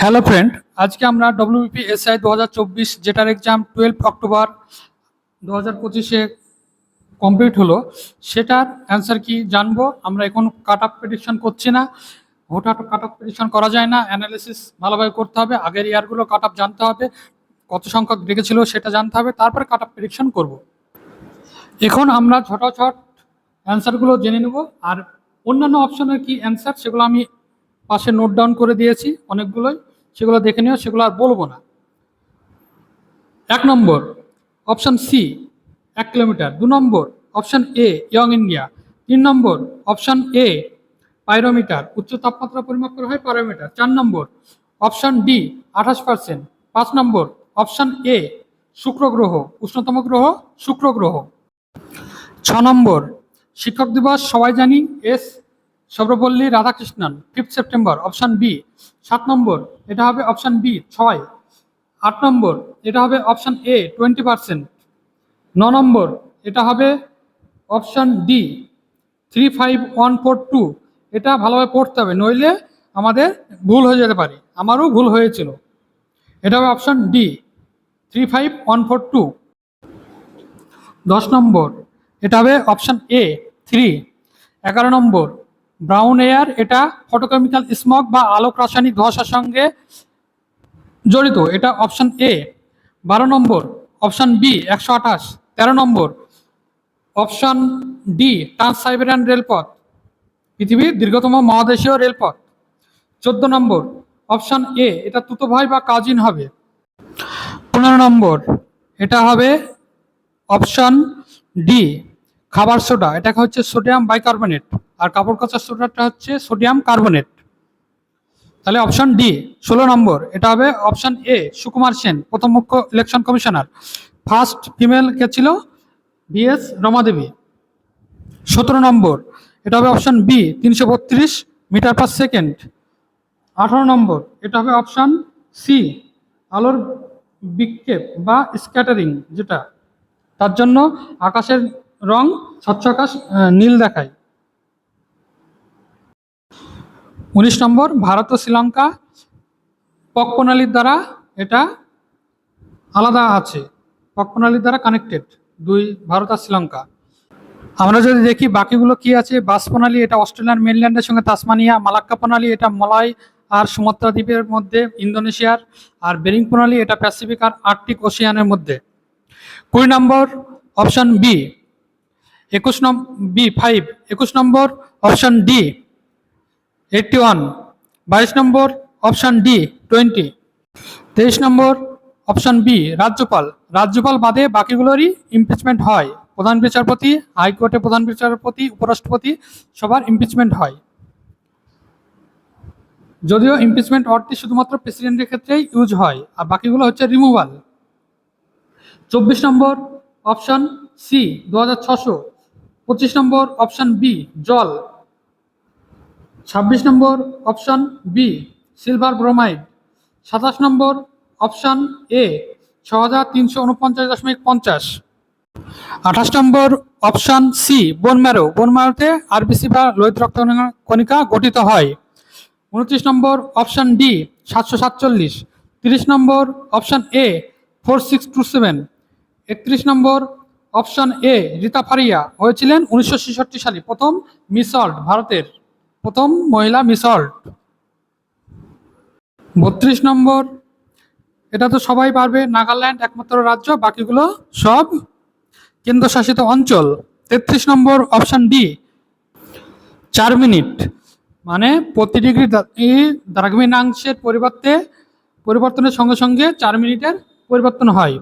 Hello friend আজকে আমরা WP SI দু হাজার চব্বিশ যেটার এক্সাম টুয়েলভ অক্টোবর দু হাজার পঁচিশে কমপ্লিট হলো। সেটার অ্যান্সার কি জানব? আমরা এখন কাট আপ প্রেডিকশন করছি না। হঠাৎ কাট আপ প্রেডিকশন করা যায় না। অ্যানালিসিস ভালোভাবে করতে হবে। আগের ইয়ারগুলো কাট আপ জানতে হবে। কত সংখ্যক রেখেছিল সেটা জানতে হবে। তারপরে কাট আপ প্রেডিকশন করব। এখন আমরা ঝটাঝট অ্যান্সারগুলো জেনে নেব। আর অন্যান্য অপশনের কি অ্যান্সার সেগুলো আমি পাশে নোট ডাউন করে দিয়েছি অনেকগুলোই। সেগুলো দেখে নিও, সেগুলো আর বলব না। এক নম্বর অপশান সি এক কিলোমিটার। দু number option A young India তিন নম্বর অপশান এ পাইরোমিটার উচ্চ তাপমাত্রা পরিমাপ করা হয় পাইরোমিটার চার নম্বর অপশান ডি আঠাশ পার্সেন্ট পাঁচ নম্বর অপশান এ শুক্র গ্রহ। উষ্ণতম গ্রহ, শুক্র গ্রহ। ছ নম্বর, শিক্ষক দিবস, সবাই জানি S Sarvepalli Radhakrishnan fifth September option B সাত নম্বর, এটা হবে অপশান বি ছয়, আট নম্বর, এটা হবে অপশান এ টোয়েন্টি পার্সেন্ট ন নম্বর, এটা হবে option D three five one four two এটা ভালোভাবে পড়তে হবে, নইলে আমাদের ভুল হয়ে যেতে পারে, আমারও ভুল হয়েছিল, এটা হবে option D three five one four two দশ নম্বর, এটা হবে অপশান এ থ্রি এগারো নম্বর ব্রাউন এয়ার, এটা ফটোকেমিক্যাল স্মক বা আলোক রাসায়নিক ধোঁয়াশার সঙ্গে জড়িত। এটা অপশন এ বারো নম্বর। অপশন বি একশো আঠাশ। তেরো number. Option D trans Siberian রেলপথ পৃথিবীর দীর্ঘতম মহাদেশীয় রেলপথ চোদ্দ নম্বর। অপশন এ এটা তুতো ভাই বা কাজিন হবে। পনেরো নম্বর। এটা হবে অপশন ডি খাবার সোডা এটা হচ্ছে সোডিয়াম বাইকার্বনেট আর কাপড় কাচার সোডাটা হচ্ছে সোডিয়াম কার্বনেট তাহলে অপশন ডি ষোলো নম্বর, এটা হবে অপশন এ সুকুমার সেন, প্রথম মুখ্য ইলেকশন কমিশনার ফার্স্ট ফিমেল কে ছিল? বিএস রমাদেবী। সতেরো নম্বর, এটা হবে অপশন বি তিনশো বত্রিশ মিটার পার সেকেন্ড আঠারো নম্বর, এটা হবে অপশন সি আলোর বিক্ষেপ বা স্ক্যাটারিং যেটা। তার জন্য আকাশের রং স্বচ্ছ আকাশ নীল দেখায়। উনিশ নম্বর, ভারত ও শ্রীলঙ্কা পক প্রণালীর দ্বারা এটা আলাদা আছে, পক প্রণালীর দ্বারা কানেক্টেড দুই ভারত আর শ্রীলঙ্কা। আমরা যদি দেখি বাকিগুলো কি আছে, বাস প্রণালী এটা অস্ট্রেলিয়ান মেনল্যান্ডের সঙ্গে তাসমানিয়া, মালাক্কা প্রণালী এটা মলয় আর সুমাত্রা দ্বীপের মধ্যে ইন্দোনেশিয়ার, আর বেরিং প্রণালী এটা প্যাসিফিক আর আর্কটিক ওশিয়ানের মধ্যে। কুড়ি নম্বর, অপশন বি একুশ নম্বর বি ফাইভ একুশ number option D eighty one বাইশ নম্বর অপশন ডি টোয়েন্টি তেইশ নম্বর অপশন বি রাজ্যপাল। রাজ্যপাল বাদে বাকিগুলোরই ইমপিচমেন্ট হয়। প্রধান বিচারপতি, হাইকোর্টে প্রধান বিচারপতি, উপরাষ্ট্রপতি, সবার ইমপিচমেন্ট হয়। যদিও ইমপিচমেন্ট অর্থে শুধুমাত্র প্রেসিডেন্টের ক্ষেত্রেই ইউজ হয়, আর বাকিগুলো হচ্ছে রিমুভাল চব্বিশ নম্বর অপশন সি দু হাজার ছশো পঁচিশ নম্বর অপশন বি, জল। ছাব্বিশ number option B, silver bromide. সাতাশ নম্বর অপশন এ ছ হাজার তিনশো উনপঞ্চাশ দশমিক পঞ্চাশ। আঠাশ number option C bone marrow বোনম্যারোতে RBC বা লোহিত রক্ত কণিকা গঠিত হয়। উনত্রিশ নম্বর অপশন ডি, সাতশো সাতচল্লিশ। তিরিশ number option A four six two seven একত্রিশ number option A Reita Faria হয়েছিলেন উনিশশো ছেষট্টি সালে। প্রথম মিসল্ট ভারতের প্রথম মহিলা মিসল্ট বত্রিশ নম্বর, এটা তো সবাই পারবে, নাগাল্যান্ড একমাত্র রাজ্য, বাকিগুলো সব কেন্দ্রশাসিত অঞ্চল। তেত্রিশ নম্বর, অপশন ডি, চার মিনিট মানে প্রতি ডিগ্রি দ্রাঘিমাংশের পরিবর্তে পরিবর্তনের সঙ্গে সঙ্গে চার মিনিটের পরিবর্তন হয়।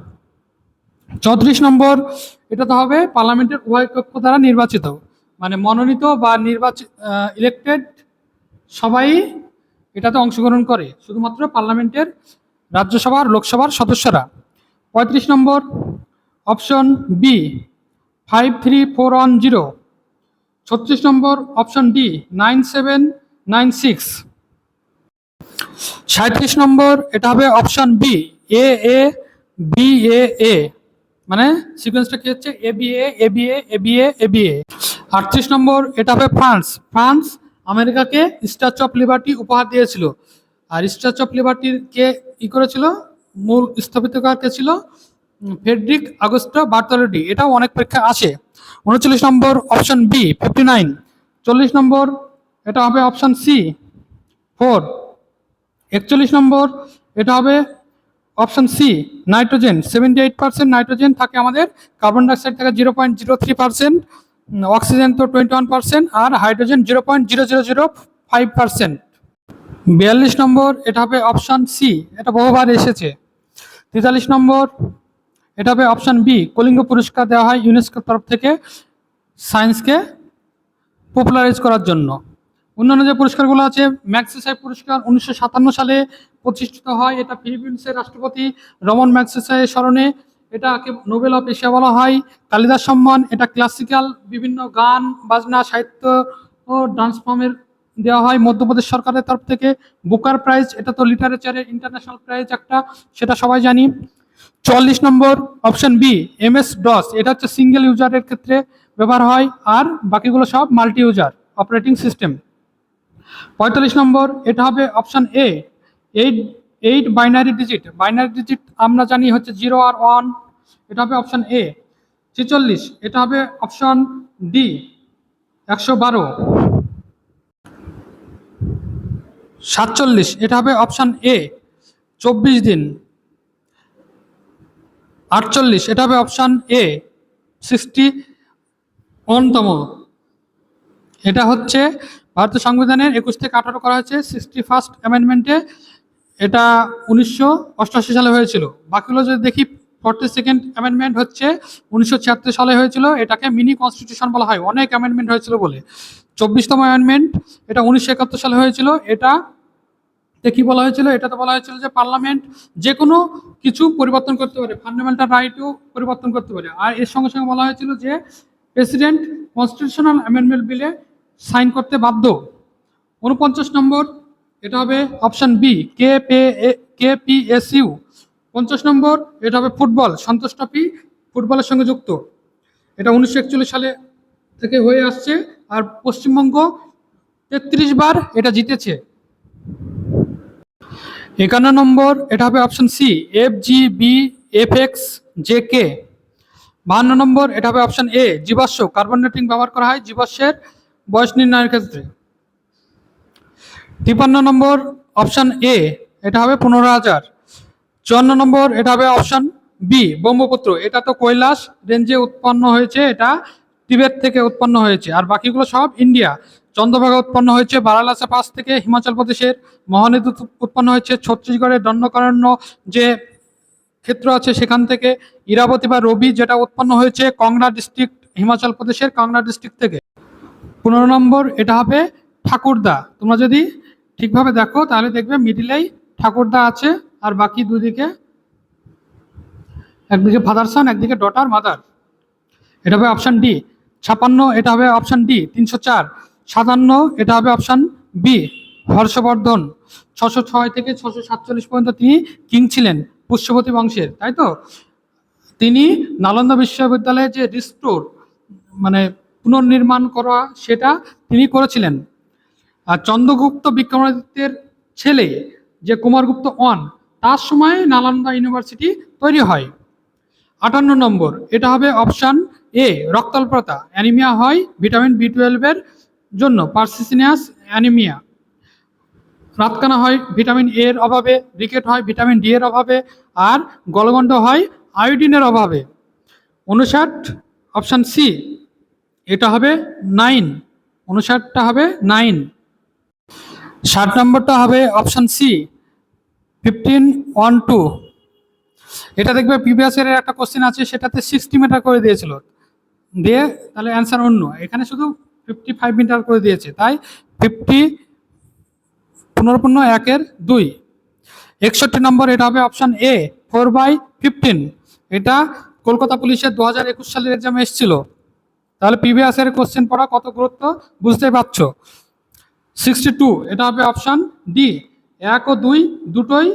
চৌত্রিশ নম্বর, এটা তো হবে পার্লামেন্টের উভয় কক্ষ দ্বারা নির্বাচিত। মানে মনোনীত বা নির্বাচিত ইলেক্টেড সবাই এটাতে অংশগ্রহণ করে, শুধুমাত্র পার্লামেন্টের রাজ্যসভার, লোকসভার সদস্যরা। পঁয়ত্রিশ number, option B five three four one zero ছত্রিশ number, option D nine seven nine six সাঁত্রিশ নম্বর, এটা হবে option B A A B A A মানে সিকোয়েন্সটা কি হচ্ছে? A B A A B A A B A A B A আটত্রিশ number এটা হবে ফ্রান্স ফ্রান্স আমেরিকাকে স্ট্যাচু অফ লিবার্টি উপহার দিয়েছিল। আর স্ট্যাচু অফ লিবার্টির কে ই করেছিল? মূল স্থাপিতকার কে ছিল? ফেডরিক আগস্টো বার্তলডি এটাও অনেক পরীক্ষা আসে। উনচল্লিশ number option B fifty nine চল্লিশ নম্বর, এটা হবে অপশন সি ফোর একচল্লিশ নম্বর, এটা হবে option C, nitrogen. Seventy eight percent nitrogen থাকে আমাদের কার্বন ডাইঅক্সাইড থাকে zero point zero three percent oxygen তো টোয়েন্টি ওয়ান পার্সেন্ট আর hydrogen zero point zero zero zero five percent বিয়াল্লিশ নম্বর, এটা হবে অপশন সি, এটা বহুবার এসেছে। তেতাল্লিশ নম্বর, এটা হবে অপশন বি, কলিঙ্গ পুরস্কার দেওয়া হয় ইউনেস্কোর তরফ থেকে সায়েন্সকে পপুলারাইজ করার জন্য। অন্যান্য যে পুরস্কারগুলো আছে, ম্যাক্সিসাই পুরস্কার উনিশশো সাতান্ন সালে প্রতিষ্ঠিত হয়, এটা ফিলিপিন্সের রাষ্ট্রপতি রমন ম্যাক্সিসাইয়ের স্মরণে। এটাকে নোবেল অফ এশিয়া বলা হয়। কালিদাস সম্মান, এটা ক্লাসিক্যাল, বিভিন্ন গান, বাজনা, সাহিত্য ও ডান্স ফর্মের দেওয়া হয়। মধ্যপ্রদেশ সরকারের তরফ থেকে বুকার প্রাইজ, এটা তো লিটারেচারের ইন্টারন্যাশনাল প্রাইজ একটা, সেটা সবাই জানি। চুয়াল্লিশ number option B, M S DOS, এটা হচ্ছে সিঙ্গেল ইউজারের ক্ষেত্রে ব্যবহার হয়, আর বাকিগুলো সব মাল্টি ইউজার, অপারেটিং সিস্টেম। পঁয়তাল্লিশ নম্বর, এটা হবে option A eight eight binary digit binary digit আমরা জানি হচ্ছে জিরো আর ওয়ান এটা হবে অপশন এ ছেচল্লিশ, এটা হবে অপশন ডি একশো বারো। সাতচল্লিশ, এটা হবে অপশন এ চব্বিশ দিন। আটচল্লিশ, এটা হবে অপশন এ সিক্সটি ওয়ানতম এটা হচ্ছে ভারতীয় সংবিধানের একুশ থেকে আঠারো করা হয়েছে। সিক্সটি ফার্স্ট অ্যামেন্ডমেন্টে এটা উনিশশো অষ্টআশি সালে হয়েছিল। বাকিগুলো যদি দেখি ফর্টি সেকেন্ড অ্যামেন্ডমেন্ট হচ্ছে, উনিশশো ছিয়াত্তর সালে হয়েছিল, এটাকে মিনি কনস্টিটিউশন বলা হয়। অনেক অ্যামেন্ডমেন্ট হয়েছিল বলে। চব্বিশতম অ্যামেন্ডমেন্ট এটা উনিশশো একাত্তর সালে হয়েছিল। এটা তে কি বলা হয়েছিল? এটাতে বলা হয়েছিল যে পার্লামেন্ট যে কোনো কিছু পরিবর্তন করতে পারে ফান্ডামেন্টাল রাইটও পরিবর্তন করতে পারে। আর এর সঙ্গে সঙ্গে বলা হয়েছিল যে প্রেসিডেন্ট কনস্টিটিউশনাল অ্যামেন্ডমেন্ট বিলে সাইন করতে বাধ্য। উনপঞ্চাশ নম্বর এটা হবে option B K P K P S U পঞ্চাশ নম্বর, এটা হবে ফুটবল, সন্তোষ ট্রফি, ফুটবলের সঙ্গে যুক্ত। এটা উনিশশো একচল্লিশ সালে থেকে হয়ে আসছে, আর পশ্চিমবঙ্গ তেত্রিশ বার এটা জিতেছে। একান্ন নম্বর, এটা হবে option C F G B F X J K বাহান্ন নম্বর, এটা হবে অপশান এ জীবাশ্ম কার্বন ডেটিং ব্যবহার করা হয়, জীবাশ্মের বয়স নির্ণয়ের ক্ষেত্রে। তিপান্ন নম্বর অপশান এ, এটা হবে পনেরো হাজার। চুয়ান্ন নম্বর, এটা হবে অপশান বি, ব্রহ্মপুত্র। এটা তো কৈলাস, রেঞ্জে উৎপন্ন হয়েছে, এটা তিবেত থেকে উৎপন্ন হয়েছে। আর বাকিগুলো সব ইন্ডিয়া। চন্দ্রভাগা উৎপন্ন হয়েছে, বারালাসা পাস থেকে হিমাচল প্রদেশের, মহানদী উৎপন্ন হয়েছে ছত্তিশগড়ের দণ্ডকারণ্য যে ক্ষেত্র আছে সেখান থেকে, ইরাবতী বা রবি যেটা উৎপন্ন হয়েছে কংড়া ডিস্ট্রিক্ট, হিমাচল প্রদেশের কংলা ডিস্ট্রিক্ট থেকে। পনেরো নম্বর, এটা হবে ঠাকুরদা। তোমরা যদি ঠিকভাবে দেখো, তাহলে দেখবে মিডিলেই ঠাকুরদা আছে, আর বাকি দুদিকে, একদিকে ফাদার সন একদিকে ডটার মাদার এটা হবে অপশান ডি ছাপান্ন, এটা হবে অপশান ডি তিনশো চার। সাতান্ন, এটা হবে অপশান বি হর্ষবর্ধন। ছশো ছয় থেকে ছশো সাতচল্লিশ পর্যন্ত তিনি কিং ছিলেন, পুষ্যবতী বংশের, তাই তো? তিনি নালন্দা বিশ্ববিদ্যালয়ে যে রিস্টোর মানে পুনর্নির্মাণ করা, সেটা তিনি করেছিলেন। আর চন্দ্রগুপ্ত বিক্রমাদিত্যের ছেলে যে কুমারগুপ্ত ওয়ান, তার সময় নালন্দা ইউনিভার্সিটি তৈরি হয়। আটান্ন নম্বর, এটা হবে অপশান এ, রক্তাল্পতা, অ্যানিমিয়া হয় ভিটামিন বি টুয়েলভের জন্য, পার্সিসিনিয়াস অ্যানিমিয়া। রাতকানা হয় ভিটামিন এ এর অভাবে রিকেট হয় ভিটামিন ডি এর অভাবে, আর গলগণ্ড হয় আয়োডিনের অভাবে। উনষাট, অপশান সি, এটা হবে নাইন, উনষাটটা হবে নাইন। ষাট নম্বরটা হবে option C fifteen one two এটা দেখবে প্রিভিয়াস এর একটা কোশ্চেন আছে, সেটাতে সিক্সটি মিটার করে দিয়েছিল। দিয়ে তাহলে অ্যান্সার অন্য। এখানে শুধু ফিফটি ফাইভ মিটার করে দিয়েছে। তাই ফিফটি পুনর্পূর্ণ একের দুই। একষট্টি নম্বর এটা হবে option A four by fifteen এটা কলকাতা পুলিশের দু হাজার একুশ সালের এক্সামে এসেছিল। তাহলে প্রিভিয়াস এর কোশ্চেন পড়া কত গুরুত্ব? বুঝতেই পারছ? সিক্সটি টু, এটা হবে অপশান ডি এক ও দুই দুটোই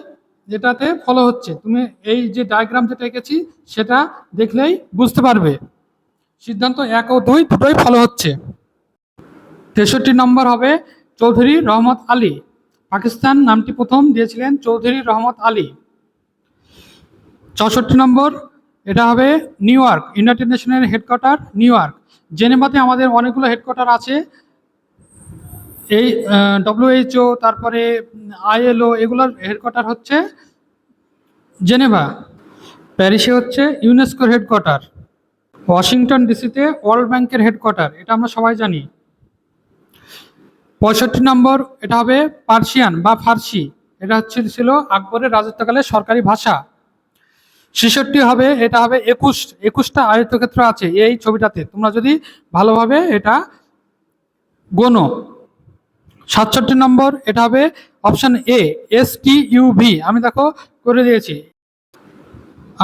যেটাতে ফলো হচ্ছে। তুমি এই যে ডায়াগ্রাম যেটা এঁকেছি, সেটা দেখলেই বুঝতে পারবে। সিদ্ধান্ত এক ও দুই দুটোই ফলো হচ্ছে। তেষট্টি নম্বর হবে চৌধুরী রহমত আলী। পাকিস্তান নামটি প্রথম দিয়েছিলেন চৌধুরী রহমত আলী। চৌষট্টি নম্বর, এটা হবে নিউ ইয়র্ক ইউনাইটেড নেশনের হেডকোয়ার্টার, নিউ ইয়র্ক। জেনেভাতে আমাদের অনেকগুলো হেডকোয়ার্টার আছে। এই ডব্লিউএইচও তারপরে আইএলও এগুলোর হেডকোয়ার্টার হচ্ছে জেনেভা। প্যারিসে হচ্ছে ইউনেস্কোর হেডকোয়ার্টার ওয়াশিংটন ডিসিতে ওয়ার্ল্ড ব্যাংকের হেডকোয়ার্টার এটা আমরা সবাই জানি। পঁয়ষট্টি নম্বর, এটা হবে পার্সিয়ান বা ফার্সি। এটা হচ্ছে ছিল আকবরের রাজত্বকালে সরকারি ভাষা। ছেষট্টি হবে, এটা হবে একুশ, একুশটা আয়ত্তক্ষেত্র আছে এই ছবিটাতে। তোমরা যদি ভালোভাবে এটা গোনো। সাতষট্টি নম্বর, এটা হবে option A S T UV আমি দেখো করে দিয়েছি।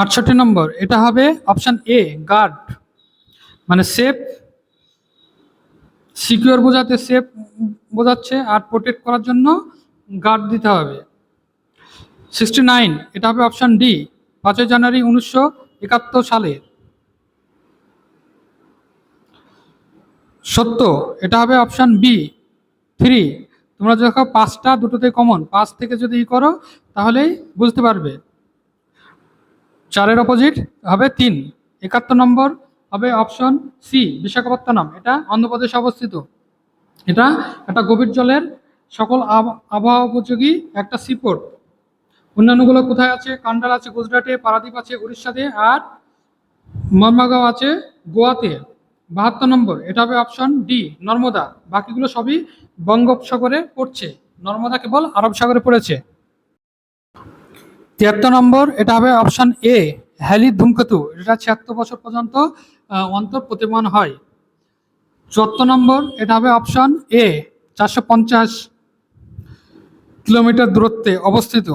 আটষট্টি নম্বর, এটা হবে অপশান এ গার্ড মানে সেফ সিকিউর বোঝাতে সেফ বোঝাচ্ছে আর প্রোটেক্ট করার জন্য গার্ড দিতে হবে। সিক্সটি নাইন এটা হবে অপশান ডি পাঁচই জানুয়ারি উনিশশো একাত্তর সালে। সত্য এটা হবে অপশান বি থ্রি তোমরা যখন পাঁচটা দুটোতে কমন পাঁচ থেকে যদি ই করো, তাহলেই বুঝতে পারবে। চারের অপোজিট হবে তিন, একাত্তর নম্বর হবে অপশন সি বিশাখাপত্তনম। এটা অন্ধ্রপ্রদেশে অবস্থিত। এটা একটা গভীর জলের সকল আবহাওয়া উপযোগী একটা সিপোর্ট অন্যান্যগুলো কোথায় আছে? কান্ডাল আছে গুজরাটে, পারাদ্বীপ আছে উড়িষ্যাতে, আর মর্মাগাঁও আছে গোয়াতে। বাহাত্তর নম্বর, এটা হবে অপশন ডি নর্মদা। বাকিগুলো সবই বঙ্গোপসাগরে পড়ছে। নর্মদা কেবল আরব সাগরে পড়েছে। তিয়াত্তর নম্বর, এটা হবে অপশন এ হ্যালি ধূমকেতু। এটা ছিয়াত্তর বছর পর্যন্ত অন্তর প্রতিমান হয়। চুয়াত্তর নম্বর, এটা হবে অপশন এ, চারশো পঞ্চাশ কিলোমিটার দূরত্বে অবস্থিত।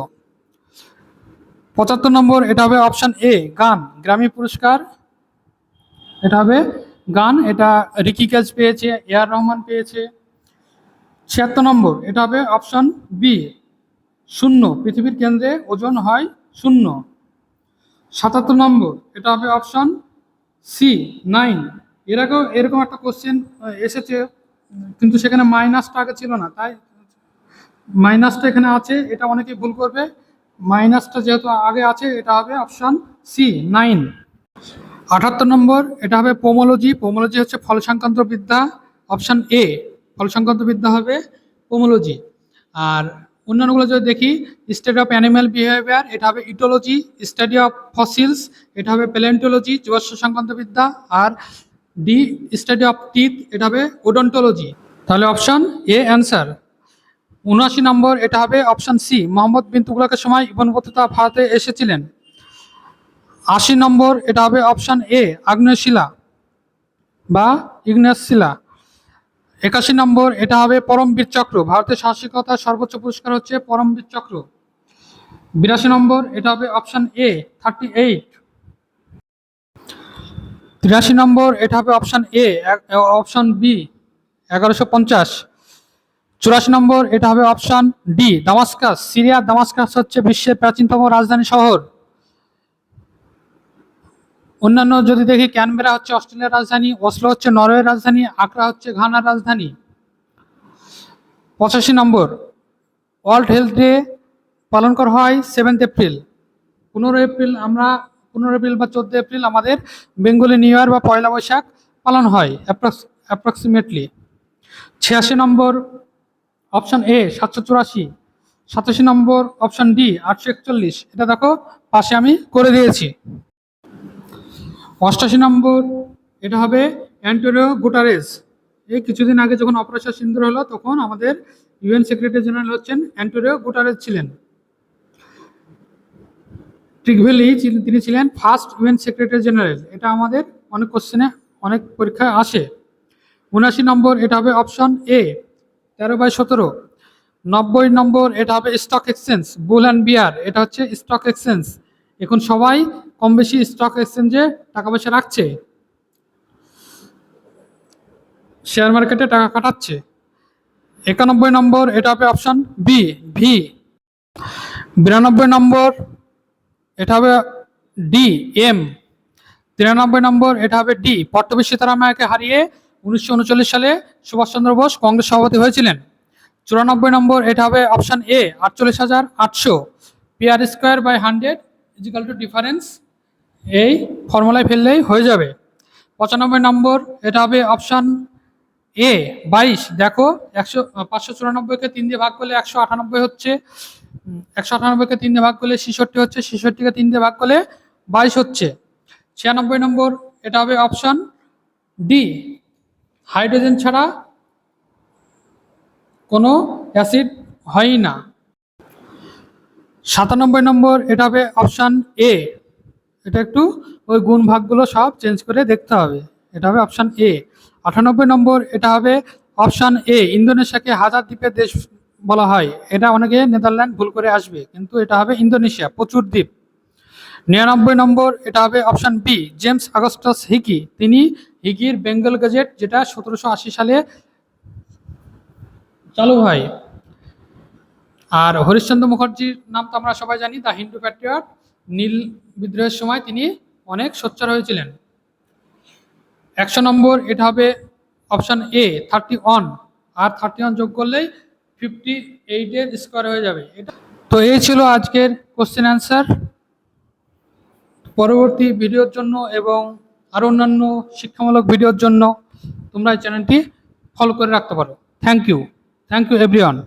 পঁচাত্তর নম্বর, এটা হবে অপশন এ, গান গ্রামী পুরস্কার। এটা হবে গান, এটা রিকি ক্যাচ পেয়েছে, এ আর রহমান পেয়েছে। ছিয়াত্তর নম্বর, এটা হবে অপশন বি শূন্য, পৃথিবীর কেন্দ্রে ওজন হয় শূন্য। সাতাত্তর নম্বর, এটা হবে অপশন সি নাইন এর আগেও এরকম একটা কোশ্চেন এসেছে, কিন্তু সেখানে মাইনাসটা আগে ছিল না, তাই মাইনাসটা এখানে আছে, এটা অনেকেই ভুল করবে। মাইনাসটা যেহেতু আগে আছে, এটা হবে অপশন সি নাইন আটাত্তর নম্বর, এটা হবে পোমোলজি পোমোলজি হচ্ছে ফল সংক্রান্ত বিদ্যা অপশন এ ফল সংক্রান্ত বিদ্যা হবে পোমোলজি আর অন্যান্যগুলো যদি দেখি স্টাডি অফ অ্যানিম্যাল বিহেভিয়ার এটা হবে ইটোলজি স্টাডি অফ ফসিলস এটা হবে প্যালেন্টোলজি জীবাশ্ম সংক্রান্ত বিদ্যা, আর ডি স্টাডি অফ টিথ এটা হবে ওডন্টোলজি তাহলে অপশন এ অ্যান্সার উনআশি নম্বর, এটা হবে অপশন সি মোহাম্মদ বিন তুগলকের সময় ইবন ভারতে এসেছিলেন। আশি নম্বর, এটা হবে অপশন এ আগ্নেয় শিলা বা ইগনেস শিলা। একাশি নম্বর, এটা হবে পরমবীর চক্র। ভারতের সাহসিকতার সর্বোচ্চ পুরস্কার হচ্ছে পরমবীর চক্র। বিরাশি নম্বর, এটা হবে অপশন এ থার্টি এইট তিরাশি নম্বর, এটা হবে অপশন এ অপশন বি, এগারোশো পঞ্চাশ। চুরাশি নম্বর, এটা হবে অপশন ডি, দামাস্কাস। সিরিয়ার দামাস্কাস হচ্ছে বিশ্বের প্রাচীনতম রাজধানী শহর। অন্যান্য যদি দেখি, ক্যানবেরা হচ্ছে অস্ট্রেলিয়ার রাজধানী, ওসলো হচ্ছে নরওয়ের রাজধানী, আকরা হচ্ছে ঘানার রাজধানী। পঁচাশি নম্বর, ওয়ার্ল্ড হেলথ ডে পালন করা হয় সেভেন্থ এপ্রিল পনেরো এপ্রিল আমরা পনেরো এপ্রিল বা চোদ্দ এপ্রিল আমাদের বেঙ্গলি নিউ ইয়ার বা পয়লা বৈশাখ পালন হয় অ্যাপ্রক্স অ্যাপ্রক্সিমেটলি ছিয়াশি নম্বর অপশন এ সাতশো চুরাশি। সাতাশি নম্বর অপশন ডি আটশো একচল্লিশ। এটা দেখো, পাশে আমি করে দিয়েছি। অষ্টাশি নম্বর, এটা হবে অ্যান্টোনিও গুটারেস। এই কিছুদিন আগে যখন অপারেশন সিন্দুর হলো, তখন আমাদের ইউএন সেক্রেটারি জেনারেল হচ্ছেন অ্যান্টোনিও গুটারেস ছিলেন। ট্রিকভেলি তিনি ছিলেন ফার্স্ট ইউএন সেক্রেটারি জেনারেল। এটা আমাদের অনেক কোশ্চেনে অনেক পরীক্ষায় আসে। উনাশি নম্বর, এটা হবে অপশন এ, তেরো বাই সতেরো। নব্বই নম্বর, এটা হবে stock exchange, bull and bear. এটা হচ্ছে স্টক এক্সচেঞ্জ। এখন সবাই কম বেশি স্টক এক্সচেঞ্জে টাকা পয়সা রাখছে? শেয়ার মার্কেটে টাকা কাটাচ্ছে। একানব্বই নম্বর এটা হবে অপশন বি ভি বিরানব্বই নম্বর এটা হবে ডি এম তিরানব্বই নম্বর এটা হবে ডি পট্টবী সীতারামায়াকে হারিয়ে উনিশশো উনচল্লিশ সালে সুভাষচন্দ্র বোস কংগ্রেস সভাপতি হয়েছিলেন। চুরানব্বই নম্বর এটা হবে অপশান এ আটচল্লিশ হাজার আটশো। P R square by hundred equal to difference এই ফর্মুলায় ফেললেই হয়ে যাবে। পঁচানব্বই নম্বর, এটা হবে অপশান এ বাইশ। দেখো, একশো, পাঁচশো চুরানব্বইকে তিন দিয়ে ভাগ করলে একশো আটানব্বই হচ্ছে। একশো আটানব্বইকে তিন দিয়ে ভাগ করলে ছেষট্টি হচ্ছে, ছেষট্টিকে তিন দিয়ে ভাগ করলে বাইশ হচ্ছে। ছিয়ানব্বই নম্বর, এটা হবে অপশান ডি হাইড্রোজেন ছাড়া কোনো অ্যাসিড হয় না। সাতানব্বই নম্বর এটা হবে অপশান এ এটা একটু ওই গুণ ভাগগুলো সব চেঞ্জ করে দেখতে হবে। এটা হবে অপশান এ আটানব্বই নম্বর এটা হবে অপশান এ ইন্দোনেশিয়াকে হাজার দ্বীপের দেশ বলা হয়। এটা অনেকে নেদারল্যান্ড ভুল করে আসবে, কিন্তু এটা হবে ইন্দোনেশিয়া, প্রচুর দ্বীপ। নিরানব্বই নম্বর এটা হবে option B James Augustus Hicky তিনি হিকির বেঙ্গল গেজেট যেটা সতেরোশো আশি সালে চালু হয়। আর হরিশ্চন্দ্র মুখার্জির নাম তো আমরা সবাই জানি, দ্য হিন্দু প্যাট্রিয়ট নীল বিদ্রোহের সময় তিনি অনেক সোচ্চার হয়েছিলেন। একশো নম্বর, এটা হবে অপশান এ, থার্টি ওয়ান। আর থার্টি ওয়ান যোগ করলেই ফিফটি এইটের স্কোয়ার হয়ে যাবে। এটা তো এই ছিল আজকের কোশ্চেন অ্যান্সার পরবর্তী ভিডিওর জন্য এবং আরও অন্যান্য শিক্ষামূলক ভিডিওর জন্য তোমরা এই চ্যানেলটি ফলো করে রাখতে পারো। Thank you thank you everyone